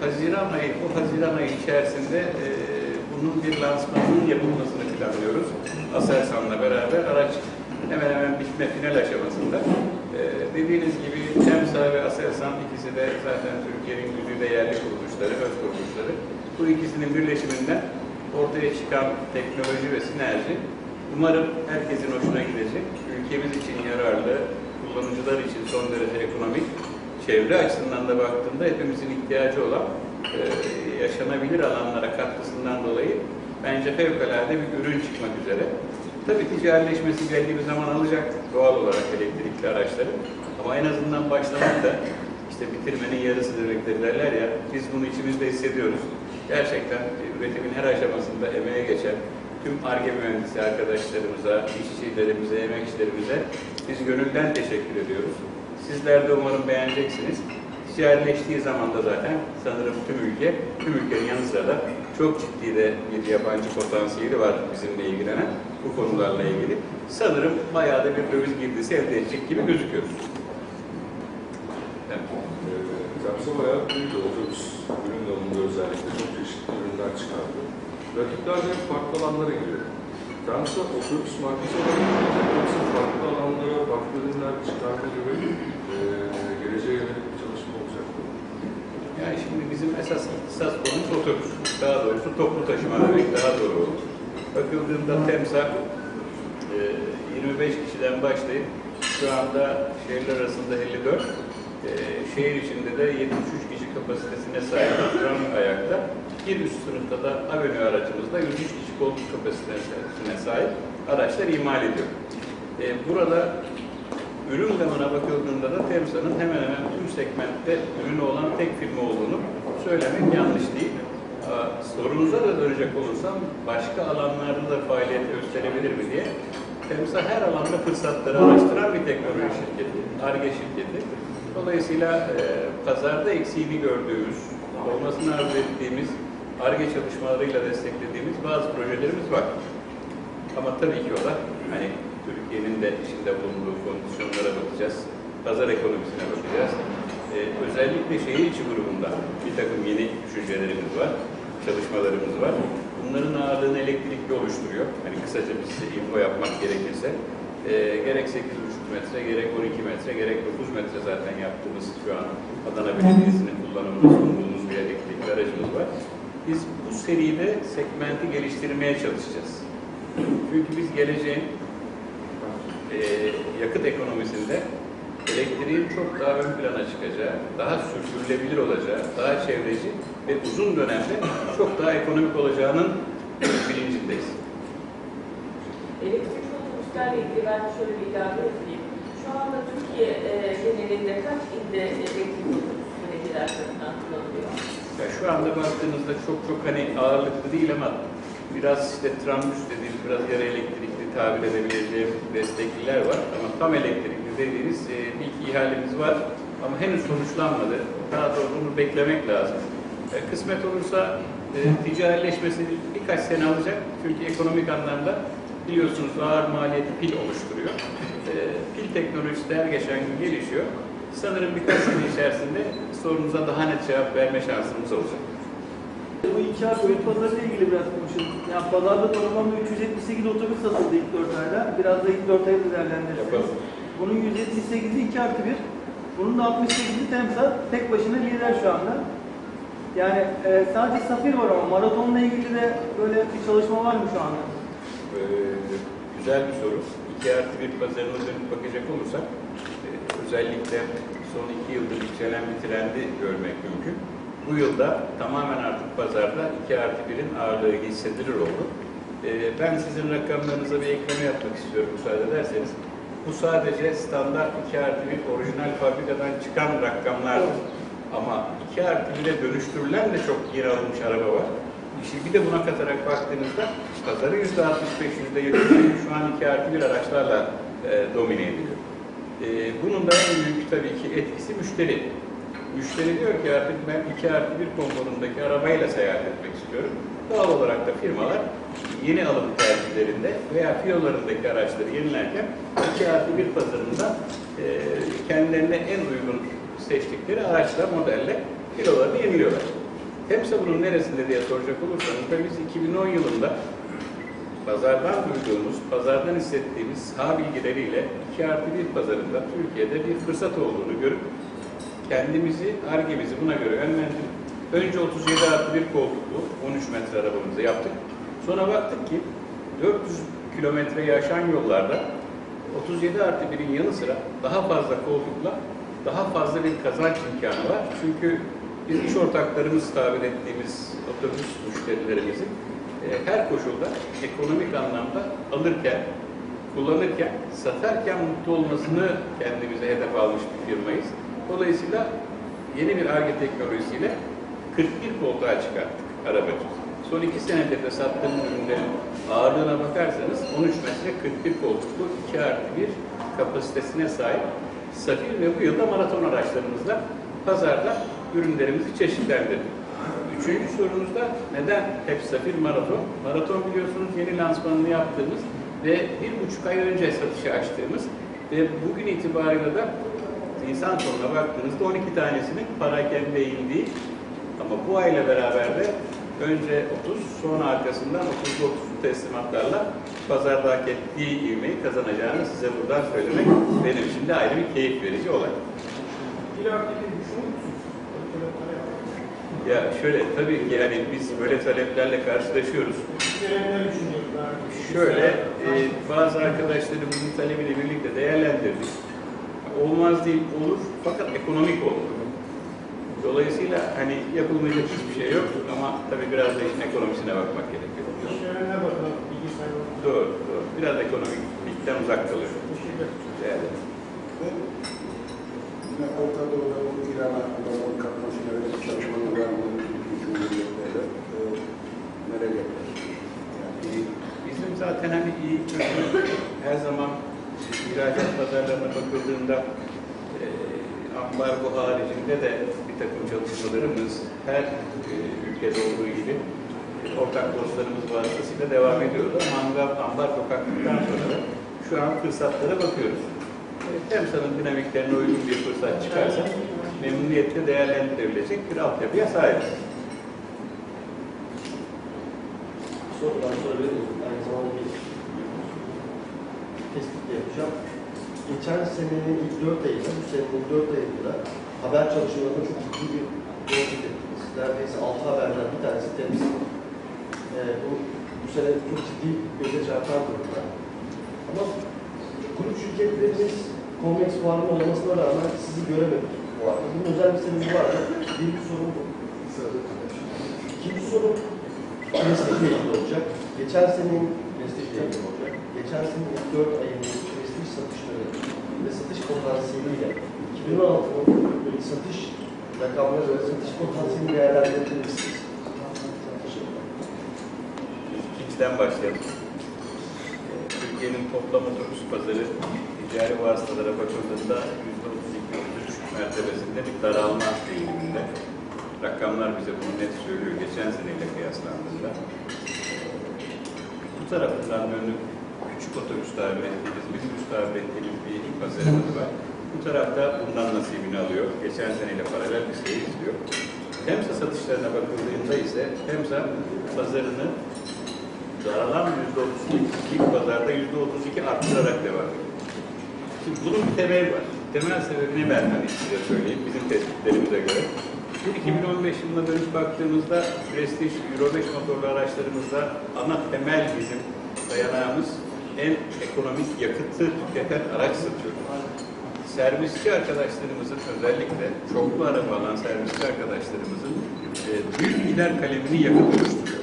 Haziran ayı, bu Haziran ayı içerisinde e, bunun bir lansmanının yapılmasını planlıyoruz. Aselsan'la beraber araç hemen hemen bitme final aşamasında. Ee, dediğiniz gibi TEMSA ve Aselsan ikisi de zaten Türkiye'nin güzide yerli kuruluşları, öz kuruluşları. Bu ikisinin birleşiminden ortaya çıkan teknoloji ve sinerji umarım herkesin hoşuna gidecek. Ülkemiz için yararlı, kullanıcılar için son derece ekonomik, çevre açısından da baktığımda hepimizin ihtiyacı olan e, yaşanabilir alanlara katkısından dolayı bence fevkalade bir ürün çıkmak üzere. Tabii ticarileşmesi belli bir zaman alacak doğal olarak elektrikli araçların. Ama en azından başlamak da işte bitirmenin yarısı demektir derler ya, biz bunu içimizde hissediyoruz. Gerçekten üretimin her aşamasında emeğe geçen tüm ARGE mühendisi arkadaşlarımıza, işçilerimize, emekçilerimize biz gönülden teşekkür ediyoruz. Sizler de umarım beğeneceksiniz. Ticarileştiği zaman da zaten sanırım tüm ülke, tüm ülkenin yanı sıra da çok ciddi de bir yabancı potansiyeli var bizimle ilgilenen bu konularla ilgili. Sanırım bayağı da bir döviz girdisi elde edecek gibi gözüküyoruz. Evet. Temsa bayağı büyüdü. Otobüs ürün dalında özellikle çok çeşitli ürünler çıkardı. Rakipler de farklı alanlara giriyor. Temsa otobüs markası olarak yoksa farklı alanlara farklı ürünler gibi e, geleceğe yönelik bir çalışma olacak mı? Yani şimdi bizim esas esas konumuz otobüs. Daha doğrusu toplu taşıma demek daha doğru olur. Bakıldığında TEMSA e, 25 kişiden başlayıp şu anda şehirler arasında 54, e, şehir içinde de 73 kişi kapasitesine sahip tram ayakta. Bir üst sınıfta da Avenue aracımızda 103 kişi koltuk kapasitesine sahip araçlar imal ediyor. E, burada ürün gamına bakıldığında da Temsa'nın hemen hemen tüm segmentte ürünü olan tek firma olduğunu söylemek yanlış değil. Aa, Sorunuza da dönecek olursam başka alanlarda da faaliyet gösterebilir mi diye Temsa her alanda fırsatları araştıran bir teknoloji şirketi, ARGE şirketi. Dolayısıyla e, pazarda eksiğini gördüğümüz, olmasını arzu ettiğimiz, ARGE çalışmalarıyla desteklediğimiz bazı projelerimiz var. Ama tabii ki o da hani Türkiye'nin de içinde bulunduğu kondisyonlara bakacağız. Pazar ekonomisine bakacağız. Ee, özellikle şehir içi grubunda bir takım yeni düşüncelerimiz var, çalışmalarımız var. Ağırlığını elektrikli oluşturuyor. Hani kısaca bir size info yapmak gerekirse. Ee, gerek 8,5 metre, gerek 12 metre, gerek 9 metre zaten yaptığımız şu an Adana Belediyesi'nin kullanımında sunduğumuz bir elektrikli aracımız var. Biz bu seride segmenti geliştirmeye çalışacağız. Çünkü biz geleceğin e, yakıt ekonomisinde elektriğin çok daha ön plana çıkacağı, daha sürdürülebilir olacağı, daha çevreci ve uzun dönemde çok daha ekonomik olacağının bilincindeyiz. Elektrikli otobüslerle ilgili ben şöyle bir ilave edeyim. Şu anda Türkiye e, genelinde kaç ilde elektrikli otobüs belediyeler tarafından kullanılıyor? Ya şu anda baktığınızda çok çok hani ağırlıklı değil ama biraz işte trambüs dediğimiz biraz yarı elektrikli tabir edebileceğim destekliler var. Ama tam elektrikli dediğiniz e, bir iki ihalemiz var ama henüz sonuçlanmadı. Daha doğrusu bunu beklemek lazım. E, kısmet olursa e, birkaç sene alacak. Çünkü ekonomik anlamda biliyorsunuz ağır maliyeti pil oluşturuyor. E, pil teknolojisi de her geçen gün gelişiyor. Sanırım birkaç sene içerisinde sorunuza daha net cevap verme şansımız olacak. Bu harf öğüt pazarıyla ilgili biraz konuşalım. Yani pazarda toplamda 378 otobüs satıldı ilk 4 ayda. Biraz da ilk 4 ayda değerlendirsiniz. Yapalım. Bunun 178'i 2 artı 1. Bunun da 68'i Temsa tek başına lider şu anda. Yani e, sadece Safir var ama maratonla ilgili de böyle bir çalışma var mı şu anda? Ee, güzel bir soru. 2 artı 1 pazarına dönüp bakacak olursak e, özellikle son 2 yıldır yükselen bir trendi görmek mümkün. Bu yılda tamamen artık pazarda 2 artı 1'in ağırlığı hissedilir oldu. Ee, ben sizin rakamlarınıza bir ekleme yapmak istiyorum müsaade ederseniz. Bu sadece standart 2 artı 1 orijinal fabrikadan çıkan rakamlardır. Ama 2 artı 1'e dönüştürülen de çok yeni alınmış araba var. İşte bir de buna katarak baktığınızda pazarı yüzde 65, yüzde 70 şu an 2 artı 1 araçlarla e, domine ediliyor. E, bunun da en büyük tabii ki etkisi müşteri. Müşteri diyor ki artık ben 2 artı 1 konforundaki arabayla seyahat etmek istiyorum. Doğal olarak da firmalar yeni alım tercihlerinde veya fiyolarındaki araçları yenilerken 2 artı 1 pazarında e, kendilerine en uygun seçtikleri araçla, modelle filolarını yeniliyorlar. Temsa bunun neresinde diye soracak olursanız, tabii biz 2010 yılında pazardan duyduğumuz, pazardan hissettiğimiz saha bilgileriyle 2 artı 1 pazarında Türkiye'de bir fırsat olduğunu görüp kendimizi, argemizi buna göre yönlendirip önce 37 artı 1 koltuklu 13 metre arabamızı yaptık. Sonra baktık ki 400 kilometreyi aşan yollarda 37 artı 1'in yanı sıra daha fazla koltukla daha fazla bir kazanç imkanı var. Çünkü biz iş ortaklarımız tabir ettiğimiz otobüs müşterilerimizin e, her koşulda ekonomik anlamda alırken, kullanırken, satarken mutlu olmasını kendimize hedef almış bir firmayız. Dolayısıyla yeni bir ARGE teknolojisiyle 41 koltuğa çıkarttık arabacı. Son iki senedir de sattığımız ürünlerin ağırlığına bakarsanız 13 metre 41 koltuklu 2 artı 1 kapasitesine sahip Safir ve bu yılda maraton araçlarımızla pazarda ürünlerimizi çeşitlendirdik. Üçüncü sorunuzda neden hep Safir Maraton? Maraton biliyorsunuz yeni lansmanını yaptığımız ve bir buçuk ay önce satışa açtığımız ve bugün itibariyle de Nisan sonuna baktığınızda 12 tanesinin parakende indiği ama bu ayla beraber de önce 30 sonra arkasından 30'lu 30'lu teslimatlarla pazarda hak ettiği ivmeyi kazanacağını size buradan söylemek benim için de ayrı bir keyif verici olay. Ya şöyle tabii ki yani biz böyle taleplerle karşılaşıyoruz. Şöyle e, bazı arkadaşlarımızın talebiyle birlikte değerlendirdik. Olmaz değil olur fakat ekonomik olur. Dolayısıyla hani yapılmayacak hiçbir şey yok ama tabii biraz da işin ekonomisine bakmak gerekiyor. Doğru, doğru. Biraz ekonomiklikten uzak kalıyor. Ederim. Ve yine Orta Doğu'da bu İran hakkında onun katmasına ve çalışmaları var mı? Cumhuriyetlerle e, nereye yani Bizim zaten hani iyi her zaman ihracat pazarlarına bakıldığında e, ambargo haricinde de bir takım çalışmalarımız her e, ülkede olduğu gibi e, ortak dostlarımız vasıtasıyla devam ediyoruz. Ama ambar- ambargo kalktıktan sonra şu an fırsatlara bakıyoruz. E, Temsal'ın dinamiklerine uygun bir fırsat çıkarsa memnuniyetle değerlendirebilecek bir altyapıya sahibiz. sorudan sonra bir aynı zamanda bir tespit yapacağım. Geçen senenin ilk 4 ayında, bu senenin ilk 4 ayında haber çalışmalarında çok ciddi bir yolculuk ettiniz. Neredeyse 6 haberden bir tanesi temsil. Ee, bu, bu sene çok ciddi göze çarpan durumda. Ama grup şirketlerimiz Convex fuarının olmasına rağmen sizi göremedik bu arada. Bunun özel bir sebebi var. Birinci sorun bu. İkinci soru prestijle ilgili olacak. Geçen senenin prestijle ilgili olacak. Geçen senenin ilk 4 ayının prestij satışları ve satış potansiyeliyle 2016'nın satış rakamları ve satış potansiyelini değerlendirebilir misiniz? İkinciden başlayalım. Türkiye'nin toplam otobüs pazarı ticari vasıtalara bakıldığında %32-33 mertebesinde bir daralma eğiliminde. Rakamlar bize bunu net söylüyor geçen seneyle kıyaslandığında. Bu tarafından dönüp küçük otobüs tabir ettiğimiz, minibüs tabir ettiğimiz bir pazarımız var. Bu tarafta bundan nasibini alıyor. Geçen seneyle paralel bir seyir izliyor. Temsa satışlarına bakıldığında ise Temsa pazarını daralan %32 pazarda %32 arttırarak devam ediyor. Şimdi bunun bir temeli var. Temel sebebini ben hani size söyleyeyim bizim tespitlerimize göre. Bu 2015 yılına dönüp baktığımızda Prestige Euro 5 motorlu araçlarımızda ana temel bizim dayanağımız en ekonomik yakıtı tüketen araç satıyoruz. Servisçi arkadaşlarımızın özellikle çoklu araba alan servisçi arkadaşlarımızın e, büyük gider kalemini yakıt oluşturuyor.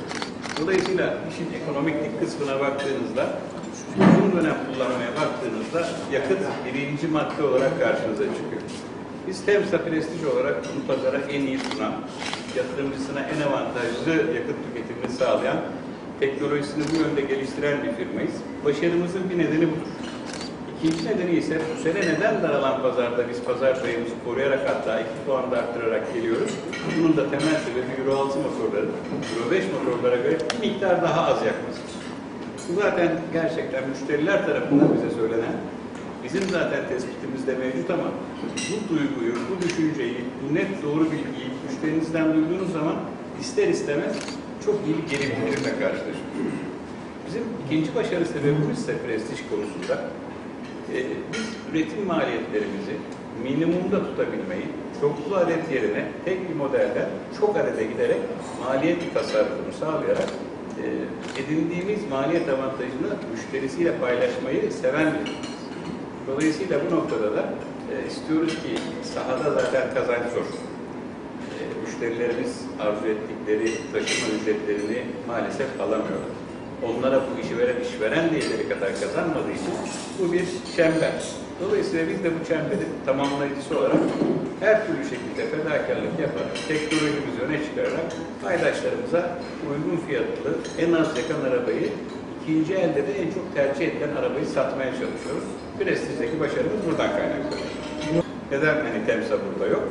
Dolayısıyla işin ekonomiklik kısmına baktığınızda, uzun dönem kullanmaya baktığınızda yakıt birinci madde olarak karşınıza çıkıyor. Biz Temsa Prestij olarak bu pazara en iyi sunan, yatırımcısına en avantajlı yakıt tüketimini sağlayan, teknolojisini bu yönde geliştiren bir firmayız. Başarımızın bir nedeni budur. İkinci nedeni ise bu sene neden daralan pazarda biz pazar sayımızı koruyarak hatta 2 puan da arttırarak geliyoruz. Bunun da temel sebebi Euro 6 motorları, Euro 5 motorlara göre bir miktar daha az yakması. Bu zaten gerçekten müşteriler tarafından bize söylenen, bizim zaten tespitimizde mevcut ama bu duyguyu, bu düşünceyi, bu net doğru bilgiyi müşterinizden duyduğunuz zaman ister istemez çok iyi bir geri bildirimle karşılaşıyorsunuz. Bizim ikinci başarı sebebimiz ise prestij konusunda e, biz üretim maliyetlerimizi minimumda tutabilmeyi, çoklu adet yerine tek bir modelde çok adete giderek maliyet tasarrufunu sağlayarak e, edindiğimiz maliyet avantajını müşterisiyle paylaşmayı seven bir. Dolayısıyla bu noktada da e, istiyoruz ki sahada zaten kazanç zor. E, müşterilerimiz arzu ettikleri taşıma ücretlerini maalesef alamıyorlar. Onlara bu işi veren işveren de yeteri kadar kazanmadığı için bu bir çember. Dolayısıyla biz de bu çemberin tamamlayıcısı olarak her türlü şekilde fedakarlık yaparak, teknolojimizi öne çıkararak paydaşlarımıza uygun fiyatlı, en az yakan arabayı ikinci elde de en çok tercih edilen arabayı satmaya çalışıyoruz. Prestijdeki başarımız buradan kaynaklanıyor. Neden hani temsa burada yok?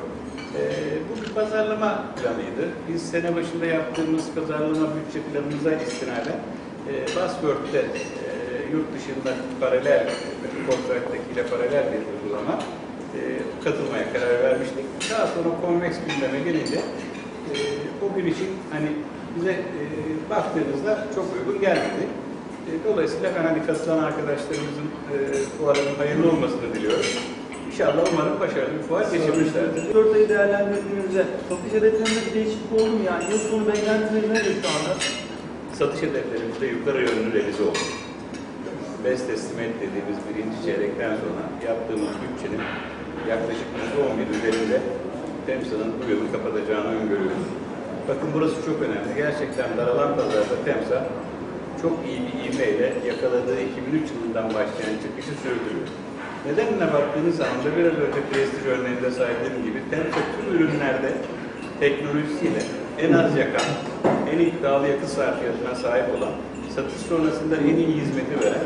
Ee, bu bir pazarlama planıydı. Biz sene başında yaptığımız pazarlama bütçe planımıza istinaden e, Buzzword'de e, yurt dışında paralel, kontraktakiyle paralel bir uygulama e, katılmaya karar vermiştik. Daha sonra Convex gündeme gelince e, o gün için hani bize e, baktığımızda çok uygun gelmedi. E, dolayısıyla ben hani katılan arkadaşlarımızın e, fuarının hayırlı olmasını diliyorum. İnşallah umarım başarılı bir fuar geçirmişlerdir. 4 ayı değerlendirdiğinizde satış hedeflerinde bir değişiklik oldu mu? Yani yıl sonu beklentiniz nedir şu anda? Satış hedeflerimizde yukarı yönlü revize oldu. Best estimate dediğimiz birinci çeyrekten sonra yaptığımız bütçenin yaklaşık %11 üzerinde Temsa'nın bu yılı kapatacağını öngörüyoruz. Bakın burası çok önemli. Gerçekten daralan pazarda Temsa çok iyi bir ivmeyle yakaladığı 2003 yılından başlayan çıkışı sürdürüyor. Nedenine baktığınız zaman da biraz önce prestij örneğinde saydığım gibi Temsa tüm ürünlerde teknolojisiyle en az yakan, en iddialı yakıt sarfiyatına sahip olan, satış sonrasında en iyi hizmeti veren,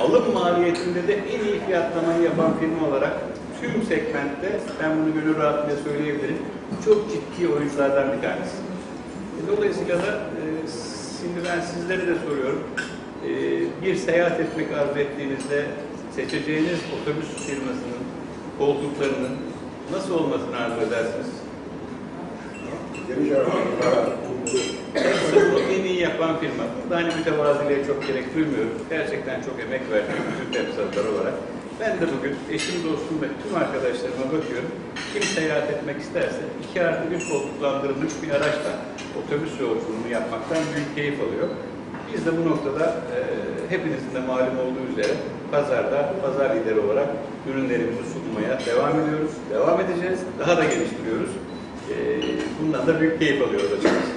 alım maliyetinde de en iyi fiyatlamayı yapan firma olarak tüm segmentte, ben bunu gönül rahatlığıyla söyleyebilirim, çok ciddi oyunculardan bir tanesi. E, Dolayısıyla da e, şimdi ben sizlere de soruyorum, e, bir seyahat etmek arzu ettiğinizde seçeceğiniz otobüs firmasının koltuklarının nasıl olmasını arzu edersiniz? Geniş Bunu en iyi yapan firma. Burada hani mütevaziliğe çok gerek duymuyorum. Gerçekten çok emek verdiğim bütün temsilciler olarak. Ben de bugün eşim, dostum ve tüm arkadaşlarıma bakıyorum. Kim seyahat etmek isterse iki artı bir koltuklandırılmış bir araçla otobüs yolculuğunu yapmaktan büyük keyif alıyor. Biz de bu noktada e, hepinizin de malum olduğu üzere pazarda pazar lideri olarak ürünlerimizi sunmaya devam ediyoruz. Devam edeceğiz. Daha da geliştiriyoruz. E, bundan da büyük keyif alıyoruz açıkçası.